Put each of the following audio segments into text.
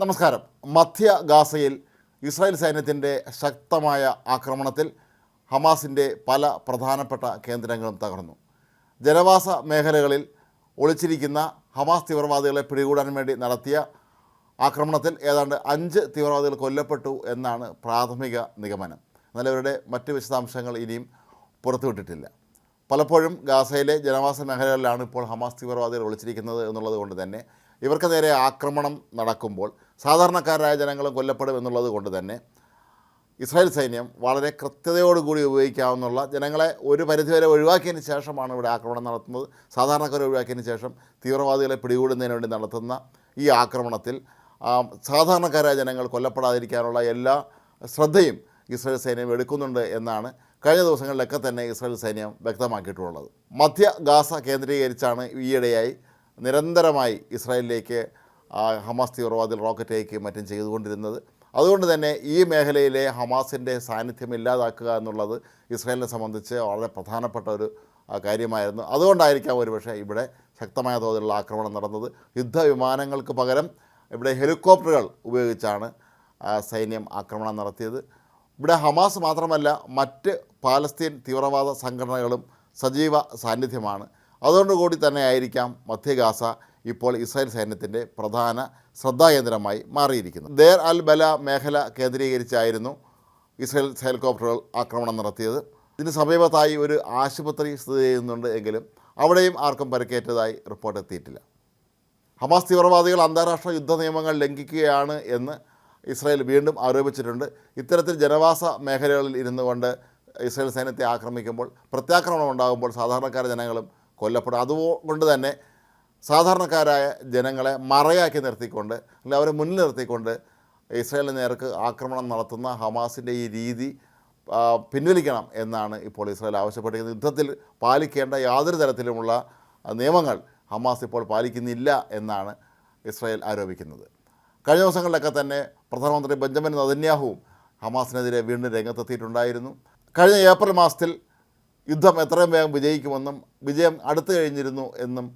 നമസ്കാരം. മധ്യ ഗാസയിൽ ഇസ്രായേൽ സൈന്യത്തിന്റെ ശക്തമായ ആക്രമണത്തിൽ ഹമാസിന്റെ പല പ്രധാനപ്പെട്ട കേന്ദ്രങ്ങളും തകർന്നു. ജനവാസ മേഖലകളിൽ ഒളിച്ചിരിക്കുന്ന ഹമാസ് തീവ്രവാദികളെ പിടികൂടാൻ വേണ്ടി നടത്തിയ ആക്രമണത്തിൽ ഏതാണ്ട് അഞ്ച് തീവ്രവാദികൾ കൊല്ലപ്പെട്ടു എന്നാണ് പ്രാഥമിക നിഗമനം. എന്നാൽ ഇവരുടെ മറ്റ് വിശദാംശങ്ങൾ ഇനിയും പുറത്തുവിട്ടിട്ടില്ല. പലപ്പോഴും ഗാസയിലെ ജനവാസ മേഖലകളിലാണ് ഇപ്പോൾ ഹമാസ് തീവ്രവാദികൾ ഒളിച്ചിരിക്കുന്നത് എന്നുള്ളത് കൊണ്ട് തന്നെ ഇവർക്ക് നേരെ ആക്രമണം നടക്കുമ്പോൾ സാധാരണക്കാരായ ജനങ്ങളും കൊല്ലപ്പെടും എന്നുള്ളത് കൊണ്ട് തന്നെ ഇസ്രായേൽ സൈന്യം വളരെ കൃത്യതയോടുകൂടി ഉപയോഗിക്കാവുന്നുള്ള ജനങ്ങളെ ഒരു പരിധിവരെ ഒഴിവാക്കിയതിന് ശേഷമാണ് ഇവിടെ ആക്രമണം നടത്തുന്നത്. സാധാരണക്കാരെ ഒഴിവാക്കിയതിന് ശേഷം തീവ്രവാദികളെ പിടികൂടുന്നതിന് വേണ്ടി നടത്തുന്ന ഈ ആക്രമണത്തിൽ സാധാരണക്കാരായ ജനങ്ങൾ കൊല്ലപ്പെടാതിരിക്കാനുള്ള എല്ലാ ശ്രദ്ധയും ഇസ്രായേൽ സൈന്യം എടുക്കുന്നുണ്ട് എന്നാണ് കഴിഞ്ഞ ദിവസങ്ങളിലൊക്കെ തന്നെ ഇസ്രായേൽ സൈന്യം വ്യക്തമാക്കിയിട്ടുള്ളത്. മധ്യ ഗാസ കേന്ദ്രീകരിച്ചാണ് ഈയിടെയായി നിരന്തരമായി ഇസ്രായേലിലേക്ക് ഹമാസ് തീവ്രവാദികൾ റോക്കറ്റ് അയക്കുകയും മറ്റും ചെയ്തുകൊണ്ടിരുന്നത്. അതുകൊണ്ട് തന്നെ ഈ മേഖലയിലെ ഹമാസിന്റെ സാന്നിധ്യം ഇല്ലാതാക്കുക എന്നുള്ളത് ഇസ്രായേലിനെ സംബന്ധിച്ച് വളരെ പ്രധാനപ്പെട്ട ഒരു കാര്യമായിരുന്നു. അതുകൊണ്ടായിരിക്കാം ഒരുപക്ഷെ ഇവിടെ ശക്തമായ തോതിലുള്ള ആക്രമണം നടന്നത്. യുദ്ധവിമാനങ്ങൾക്ക് പകരം ഇവിടെ ഹെലികോപ്റ്ററുകൾ ഉപയോഗിച്ചാണ് സൈന്യം ആക്രമണം നടത്തിയത്. ഇവിടെ ഹമാസ് മാത്രമല്ല മറ്റ് പാലസ്തീൻ തീവ്രവാദ സംഘടനകളും സജീവ സാന്നിധ്യമാണ്. അതുകൊണ്ട് കൂടി തന്നെ ആയിരിക്കാം മധ്യഗാസ ഇപ്പോൾ ഇസ്രായേൽ സൈന്യത്തിന്റെ പ്രധാന ശ്രദ്ധാകേന്ദ്രമായി മാറിയിരിക്കുന്നത്. ദേർ അൽ ബല മേഖല കേന്ദ്രീകരിച്ചായിരുന്നു ഇസ്രായേൽ ഹെലികോപ്റ്ററുകൾ ആക്രമണം നടത്തിയത്. ഇതിന് സമീപത്തായി ഒരു ആശുപത്രി സ്ഥിതി ചെയ്യുന്നുണ്ട് എങ്കിലും അവിടെയും ആർക്കും പരിക്കേറ്റതായി റിപ്പോർട്ട് എത്തിയിട്ടില്ല. ഹമാസ് തീവ്രവാദികൾ അന്താരാഷ്ട്ര യുദ്ധ നിയമങ്ങൾ ലംഘിക്കുകയാണ് എന്ന് ഇസ്രായേൽ വീണ്ടും ആരോപിച്ചിട്ടുണ്ട്. ഇത്തരത്തിൽ ജനവാസ മേഖലകളിൽ ഇരുന്നുകൊണ്ട് ഇസ്രായേൽ സൈന്യത്തെ ആക്രമിക്കുമ്പോൾ പ്രത്യാക്രമണം ഉണ്ടാകുമ്പോൾ സാധാരണക്കാര ജനങ്ങളും കൊല്ലപ്പെടും. അതുകൊണ്ട് തന്നെ സാധാരണക്കാരായ ജനങ്ങളെ മറയാക്കി നിർത്തിക്കൊണ്ട് അല്ലെങ്കിൽ അവരെ മുന്നിൽ നിർത്തിക്കൊണ്ട് ഇസ്രായേലിന് നേർക്ക് ആക്രമണം നടത്തുന്ന ഹമാസിന്റെ ഈ രീതി പിൻവലിക്കണം എന്നാണ് ഇപ്പോൾ ഇസ്രായേൽ ആവശ്യപ്പെട്ടിരിക്കുന്നത്. യുദ്ധത്തിൽ പാലിക്കേണ്ട യാതൊരു തരത്തിലുമുള്ള നിയമങ്ങൾ ഹമാസ് ഇപ്പോൾ പാലിക്കുന്നില്ല എന്നാണ് ഇസ്രായേൽ ആരോപിക്കുന്നത്. കഴിഞ്ഞ ദിവസങ്ങളിലൊക്കെ തന്നെ പ്രധാനമന്ത്രി ബെഞ്ചമിൻ നദന്യാഹുവും ഹമാസിനെതിരെ വീണ്ടും രംഗത്തെത്തിയിട്ടുണ്ടായിരുന്നു. കഴിഞ്ഞ ഏപ്രിൽ മാസത്തിൽ യുദ്ധം എത്രയും വേഗം വിജയിക്കുമെന്നും വിജയം അടുത്തു കഴിഞ്ഞിരുന്നു എന്നും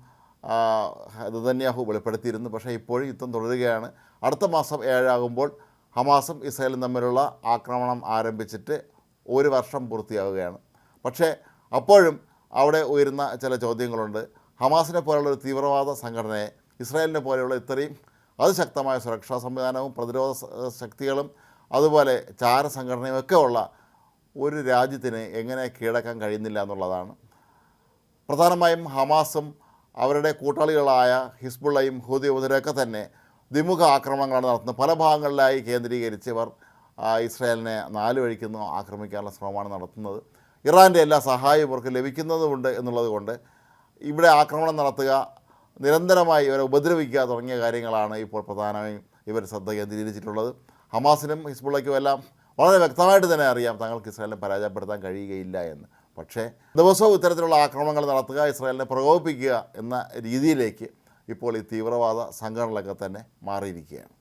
നെതന്യാഹു വെളിപ്പെടുത്തിയിരുന്നു. പക്ഷേ ഇപ്പോഴും യുദ്ധം തുടരുകയാണ്. അടുത്ത മാസം ഏഴാകുമ്പോൾ ഹമാസും ഇസ്രായേലും തമ്മിലുള്ള ആക്രമണം ആരംഭിച്ചിട്ട് ഒരു വർഷം പൂർത്തിയാവുകയാണ്. പക്ഷേ അപ്പോഴും അവിടെ ഉയരുന്ന ചില ചോദ്യങ്ങളുണ്ട്. ഹമാസിനെ പോലുള്ള ഒരു തീവ്രവാദ സംഘടനയെ ഇസ്രായേലിനെ പോലെയുള്ള ഇത്രയും അതിശക്തമായ സുരക്ഷാ സംവിധാനവും പ്രതിരോധ ശക്തികളും അതുപോലെ ചാര സംഘടനയും ഒക്കെ ഉള്ള ഒരു രാജ്യത്തിന് എങ്ങനെ കീഴടക്കാൻ കഴിയുന്നില്ല എന്നുള്ളതാണ്. പ്രധാനമായും ഹമാസും അവരുടെ കൂട്ടാളികളായ ഹിസ്ബുള്ളയും ഹൂതി ഉപതരൊക്കെ തന്നെ ദ്വിമുഖ ആക്രമണങ്ങളാണ് നടത്തുന്നത്. പല ഭാഗങ്ങളിലായി കേന്ദ്രീകരിച്ച് ഇവർ ഇസ്രായേലിനെ നാല് വഴിക്കുന്നു ആക്രമിക്കാനുള്ള ശ്രമമാണ് നടത്തുന്നത്. ഇറാന്റെ എല്ലാ സഹായവും ഇവർക്ക് ലഭിക്കുന്നതുമുണ്ട് എന്നുള്ളത് കൊണ്ട് ഇവിടെ ആക്രമണം നടത്തുക നിരന്തരമായി ഇവരെ ഉപദ്രവിക്കുക തുടങ്ങിയ കാര്യങ്ങളാണ് ഇപ്പോൾ പ്രധാനമായും ഇവർ ശ്രദ്ധ കേന്ദ്രീകരിച്ചിട്ടുള്ളത്. ഹമാസിനും ഹിസ്ബുള്ളയ്ക്കും എല്ലാം വളരെ വ്യക്തമായിട്ട് തന്നെ അറിയാം തങ്ങൾക്ക് ഇസ്രായേലിനെ പരാജയപ്പെടുത്താൻ കഴിയുകയില്ല എന്ന്. പക്ഷേ ദിവസവും ഇത്തരത്തിലുള്ള ആക്രമണങ്ങൾ നടത്തുക ഇസ്രായേലിനെ പ്രകോപിപ്പിക്കുക എന്ന രീതിയിലേക്ക് ഇപ്പോൾ ഈ തീവ്രവാദ സംഘടനകളൊക്കെ തന്നെ മാറിയിരിക്കുകയാണ്.